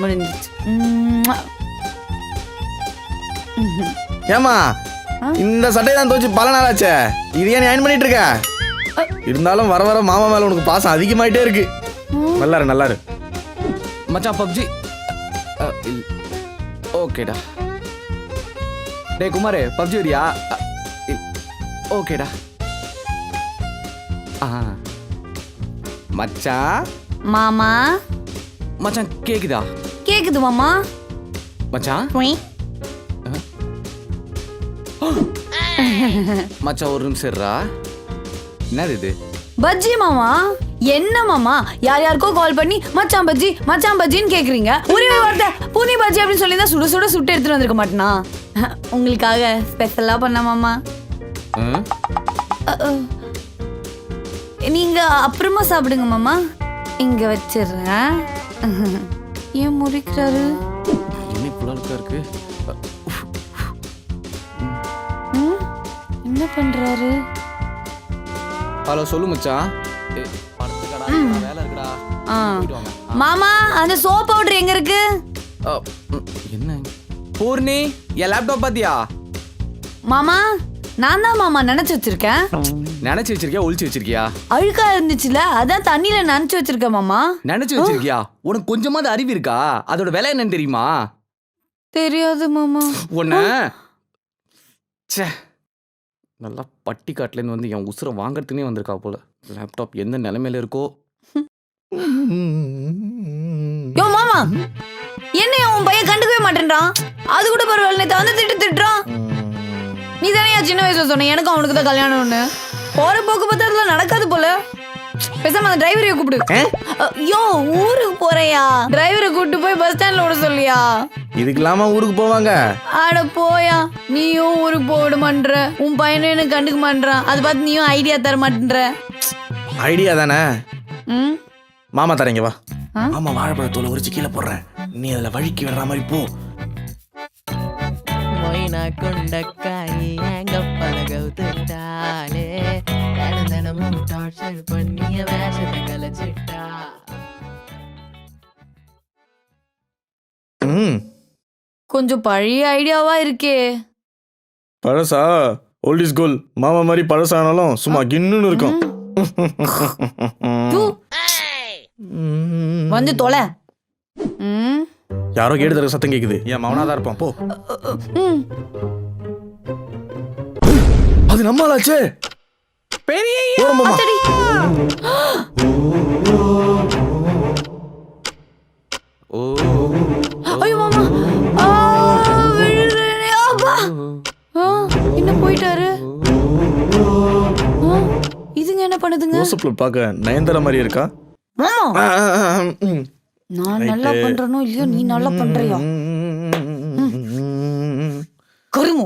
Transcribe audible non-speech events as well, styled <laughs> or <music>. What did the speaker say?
முடிஞ்சிச்சு. உம்மா. ஏமா ஆ? இந்த சட்டையை தான் துவச்சு பல நாள் ஆச்சே. இது ஏன் நீ அயன் பண்ணிட்டு இருக்க? இருந்தாலும் வர வர மாமா மேல உனக்கு பாசம் அதிகமாயிட்டே இருக்கு. நல்லாரு நல்லாரு. மச்சான் பப்ஜி. ஓகேடா. டேய் குமார் பப்ஜி வரியா. ஓகேடா. ஆ. மச்சான்? மாமா? மச்சான் கேக்குதா? கேக்குது மாமா. மச்சான். மச்சான் ஒரு நிமிஷம் இருடா. என்னது இது? பஜ்ஜி மாமா. என்ன மாமா? யார் யாருக்கோ கால் பண்ணி மச்சான் பஜ்ஜி மச்சான் பஜ்ஜின்னு கேக்குறீங்க. ஒரே ஒரு வார்த்தை பூனி பஜ்ஜி அப்படின்னு சொல்லி தான் சுட சுட சுட்டு எடுத்துட்டு வந்திருக்க மாட்டேனா? உங்களுக்காக ஸ்பெஷலா பண்ண மாமா. நீங்க அப்புறமா சாப்பிடுங்க மாமா. இங்க வச்சிடுறேன். ஏன் முறிக்கிறாரு என்ன புலாலுக்கா இருக்கு? என்ன பண்றாரு? ஹலோ சொல்லு மச்சான் படத்துக்கடா வேலை இருக்குடா. மாமா அந்த சோப் பவுடர் எங்க இருக்கு? என்ன? பூர்ணி என் லேப்டாப் பாத்தியா? மாமா நான் தான் மாமா நினைச்சு வச்சிருக்கேன். நினைச்சு வச்சிருக்கியா? ஒளிச்சு வச்சிருக்கியா? அழுக்கா இருந்துச்சுல அதான் தண்ணியில நினைச்சு வச்சிருக்கேன் மாமா. நினைச்சு வச்சிருக்கியா? உனக்கு கொஞ்சமாவது அறிவு இருக்கா? அதோட விலை என்னன்னு தெரியுமா? தெரியாது மாமா. உன்ன ச்சே. நல்லா பட்டி காட்டுலேருந்து வந்து என் உசுரை வாங்குறதுனே வந்திருக்கா போல. லேப்டாப் எந்த நிலைமையில இருக்கோ? யோ மாமா என்ன உன் பையன் கண்டுக்கவே மாட்டேன்றான். அது கூட பரவாயில்ல நேத்து வந்து திட்டு திட்டுறான். நீ தானே சின்ன வயசுல சொன்ன? எனக்கும் அவனுக்கு தான் கல்யாணம்னு போற போக்கு பார்த்தா அதெல்லாம் நடக்காது போல. பேசாம அந்த டிரைவரைய கூப்பிடு. ஐயோ ஊருக்கு போறையா? டிரைவரை கூப்பிட்டு போய் பஸ் ஸ்டாண்ட்ல விட சொல்லியா? இதுக்கு இல்லாம ஊருக்கு போவாங்க. அட போயா நீயும் ஊருக்கு போட மாட்ற உன் பையனும் எனக்கு கண்டுக்க மாட்றான் அதை பார்த்து நீயும் ஐடியா தர மாட்டேன்ற ஐடியா தானே? ம்? மாமா தரீங்க வா? மாமா வாழைப்பழத்தோலை உரிச்சு கீழே போடுறேன். நீ அதுல வழுக்கி விடுற மாதிரி போ. கொண்டக்காயி எங்க பழகவுத்துட்டாளே தினம் தினமும் டார்ச்சர் பண்ணிய வேஷத்தை கலைச்சிட்டா கொஞ்சம் பழைய ஐடியாவா இருக்கே. பழசா? ஓல்ட் இஸ் கோல் மாமா மாதிரி பழசானாலும் சும்மா கின்னுன்னு இருக்கும். <laughs> வந்து தொலை. யாரோ கேடு தர சத்தம் கேக்குது. என் மவனா தான் இருப்பான் போ. அது நம்மளாச்சே? பெரிய. ஓ ஐயோ மாமா. ஆ, விழுறேனே. அப்பா. ஆ, என்ன போயிட்டாரு? இதுங்க என்ன பண்ணுதுங்க? க்ளோஸ்அப்ல பார்க்க நயன்தாரா மாதிரி இருக்கா? மாமா. நான் நல்லா பண்றேனோ இல்லையோ நீ நல்லா பண்றியா? ம். கருமம்